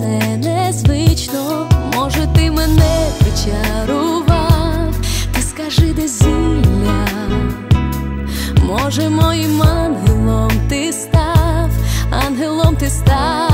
це незвично, може, ти мене причарував, ти скажи, де зілля, може, моїм ангелом ти став, ангелом ти став.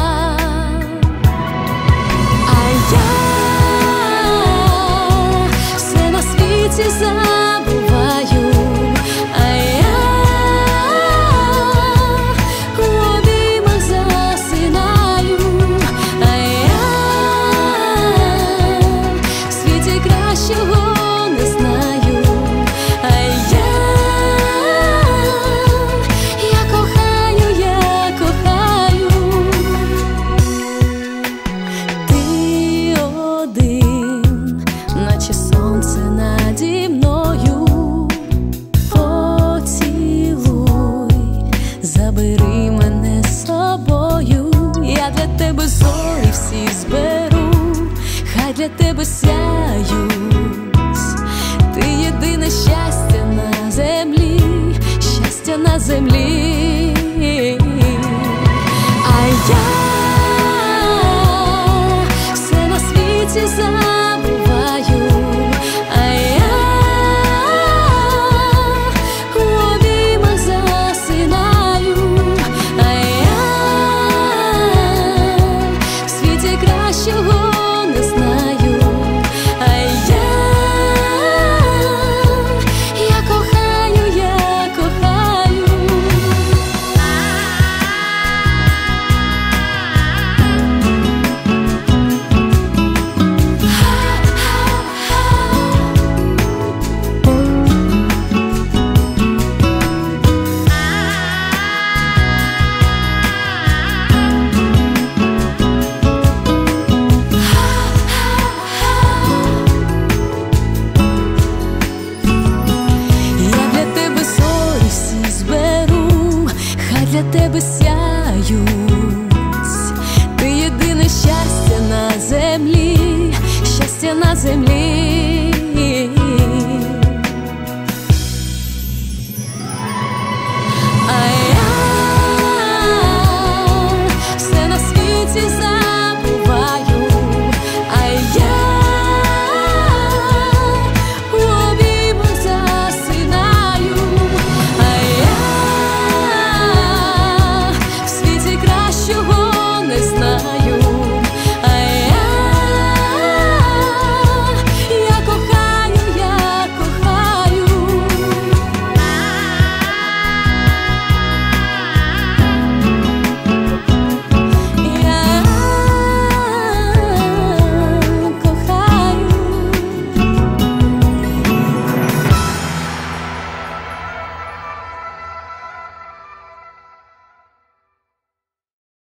тебе сяють, ти єдине щастя на землі, щастя на землі. на землі.